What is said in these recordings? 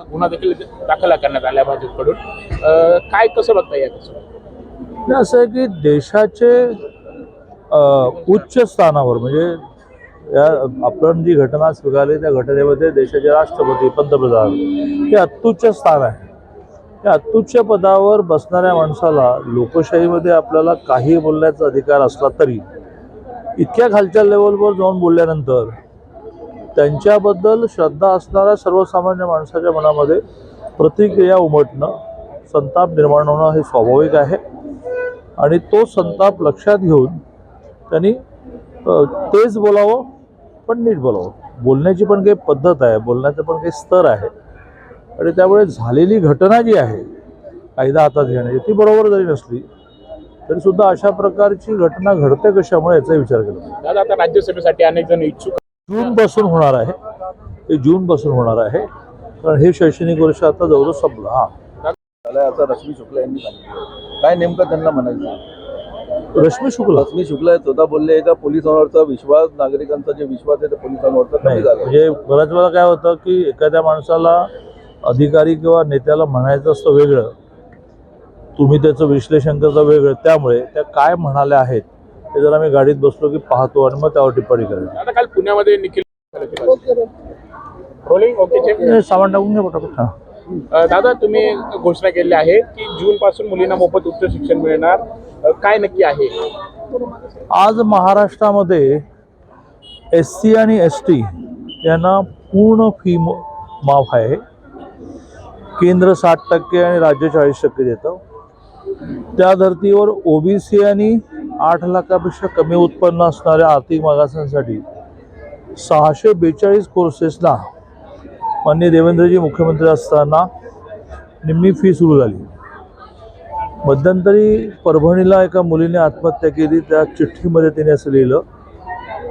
गुन्हा देखील दाखल करण्यात आला भाजपकडून. काय कसं बघता या असं आहे की देशाचे उच्च स्थानावर म्हणजे या आपण जी घटना स्वीकारली त्या घटनेमध्ये देशाचे राष्ट्रपती पंतप्रधान हे अत्युच्च स्थान आहे. त्या अत्युच्च पदावर बसणाऱ्या माणसाला लोकशाहीमध्ये आपल्याला काही बोलण्याचा अधिकार असला तरी इतक्या खालच्या लेवलवर जाऊन बोलल्यानंतर त्यांच्याबद्दल श्रद्धा असणाऱ्या सर्वसामान्य माणसाच्या मनामध्ये प्रतिक्रिया उमटणं संताप निर्माण होणं हे स्वाभाविक आहे. आणि तो संताप लक्षात घेऊन त्यांनी तेच बोलावं पण नीट बोलावं. बोलण्याची पण काही पद्धत आहे बोलण्याचं पण काही स्तर आहे. आणि त्यामुळे झालेली घटना जी आहे कायदा हातात घेण्याची ती बरोबर जरी नसली तरी सुद्धा अशा प्रकारची घटना घडते कशामुळे याचा विचार केला आता राज्यसभेसाठी अनेक जण इच्छुक जून पासून होणार आहे. हे जून पासून होणार आहे. कारण हे शैक्षणिक वर्ष आता जवळजवळ संपलं. हा. असं रश्मी शुक्ला यांनी सांगितलं. काय नेमकं त्यांना म्हणायचं? रश्मी शुक्ला? रश्मी शुक्ला स्वतः बोलले का? पोलिसांवरचा विश्वास नागरिकांचा जे विश्वास आहे ते पोलिसांवरचा नाही. म्हणजे बऱ्याच वेळा काय होतं की एखाद्या माणसाला अधिकारी किंवा नेत्याला म्हणायचं असतं वेगळं. तुम्ही त्याचं विश्लेषण करता वेगळं. त्यामुळे त्या काय म्हणाल्या आहेत ते जर आम्ही गाडीत बसलो की पाहतो आणि मग त्यावर टिप्पणी करायची आता काल पुण्यामध्ये निखिल रोलिंग ओके चेक हे सामान टाकून घ्या पटापट. हा. अ, दादा तुम्ही घोषणा केली आहे की जून पासून मुलींना मोफत उच्च शिक्षण मिळणार. अ, काय नक्की आहे? आज महाराष्ट्रामध्ये एस सी आणि एस टी यांना पूर्ण फी म- माफ आहे. केंद्र साठ टक्के आणि राज्य चाळीस टक्के देतं. त्या धर्तीवर ओबीसी आणि आठ लाखापेक्षा कमी उत्पन्न असणाऱ्या आर्थिक मागासांसाठी सहाशे बेचाळीस कोर्सेसला मान्य देवेंद्रजी मुख्यमंत्री असताना निम्मी फी सुरू झाली. मध्यंतरी परभणीला एका मुलीने आत्महत्या केली. त्या चिठ्ठीमध्ये तिने असं लिहिलं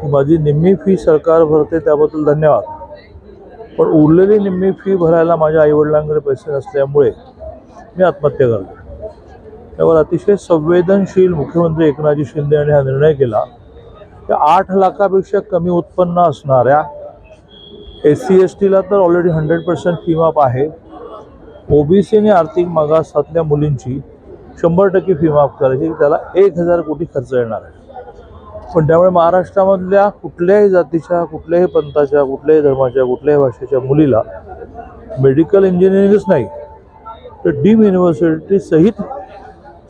की माझी निम्मी फी सरकार भरते त्याबद्दल धन्यवाद. पण उरलेली निम्मी फी भरायला माझ्या आईवडिलांकडे पैसे नसल्यामुळे मी आत्महत्या करतो त्यावर अतिशय संवेदनशील मुख्यमंत्री एकनाथजी शिंदे यांनी हा निर्णय केला. की आठ लाखापेक्षा कमी उत्पन्न असणाऱ्या एस सी एस टीला तर ऑलरेडी हंड्रेड पर्सेंट फी माफ आहे. ओबीसी आणि आर्थिक मागासातल्या मुलींची शंभर टक्के फी माफ करायची. त्याला एक हजार कोटी खर्च येणार आहे. पण त्यामुळे महाराष्ट्रामधल्या कुठल्याही जातीच्या कुठल्याही पंथाच्या कुठल्याही धर्माच्या कुठल्याही भाषेच्या मुलीला मेडिकल इंजिनिअरिंगच नाही तर डीम युनिव्हर्सिटी सहित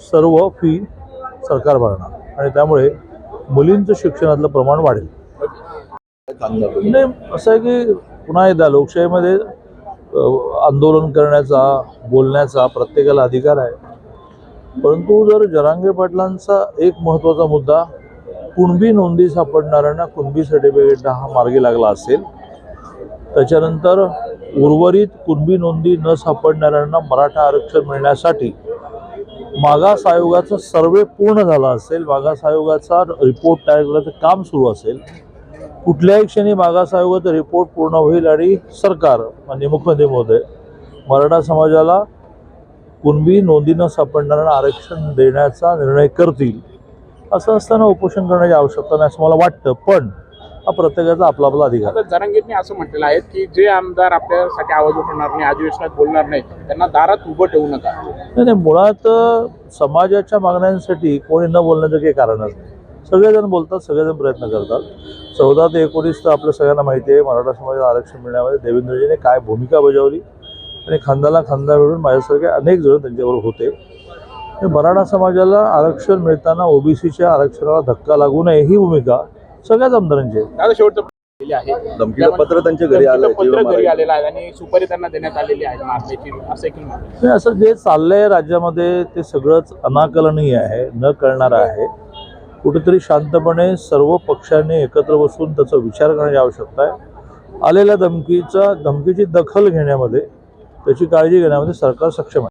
सर्व फी सरकार भरणार. आणि त्यामुळे मुलींचं शिक्षणातलं प्रमाण वाढेल. नाही असं आहे की पुन्हा एकदा लोकशाहीमध्ये आंदोलन करण्याचा बोलण्याचा प्रत्येकाला अधिकार आहे. परंतु जर जरांगे पाटलांचा एक महत्त्वाचा मुद्दा कुणबी नोंदी सापडणाऱ्यांना कुणबी सर्टिफिकेट हा मार्गी लागला असेल त्याच्यानंतर उर्वरित कुणबी नोंदी न सापडणाऱ्यांना मराठा आरक्षण मिळण्यासाठी मागास आयोगाचा सर्वे पूर्ण झाला असेल मागास आयोगाचा रिपोर्ट तयार करण्याचं काम सुरू असेल कुठल्याही क्षणी मागास आयोगाचा रिपोर्ट पूर्ण होईल आणि सरकार म्हणजे मुख्यमंत्री महोदय मराठा समाजाला कुणबी नोंदीनं न सापडणाऱ्यांना आरक्षण देण्याचा निर्णय करतील असं असताना उपोषण करण्याची आवश्यकता नाही असं मला वाटतं. पण हा प्रत्येकाचा आपला आपला अधिकार. आहे. जरांगीरने असं म्हटलेलं आहे की जे आमदार आपल्यासाठी आवाज उठवणार नाही अधिवेशनात बोलणार नाही त्यांना दारात उभं ठेवू नका. नाही नाही मुळात अ, समाजाच्या मागण्यांसाठी कोणी न बोलण्याचं काही कारणच नाही. सगळेजण बोलतात सगळेजण प्रयत्न करतात. चौदा ते एकोणीस तर आपल्या सगळ्यांना माहिती आहे मराठा समाजाला आरक्षण मिळण्यामध्ये देवेंद्रजीने काय भूमिका बजावली आणि खांद्याला खांदा मिळून माझ्यासारखे अनेक जण त्यांच्याबरोबर होते. आणि मराठा समाजाला आरक्षण मिळताना ओबीसीच्या आरक्षणाला धक्का लागू नये ही भूमिका सगळ्याच आमदारांची आहे दादा शेवटचं केली आहे धमकीचं पत्र त्यांच्या घरी धमकीचं जीवा पत्र घरी. आलेलं आहे आणि सुपारी त्यांना देण्यात आलेली आहे मारण्याची असं. नाही, असं जे चाललंय राज्यामध्ये ते सगळंच अनाकलनीय आहे न कळणारं आहे कुठेतरी शांतपणे सर्व पक्षांनी एकत्र बसून त्याचा विचार करण्याची आवश्यकता आहे आलेल्या धमकीचा धमकीची दखल घेण्यामध्ये त्याची काळजी घेण्यामध्ये सरकार सक्षम आहे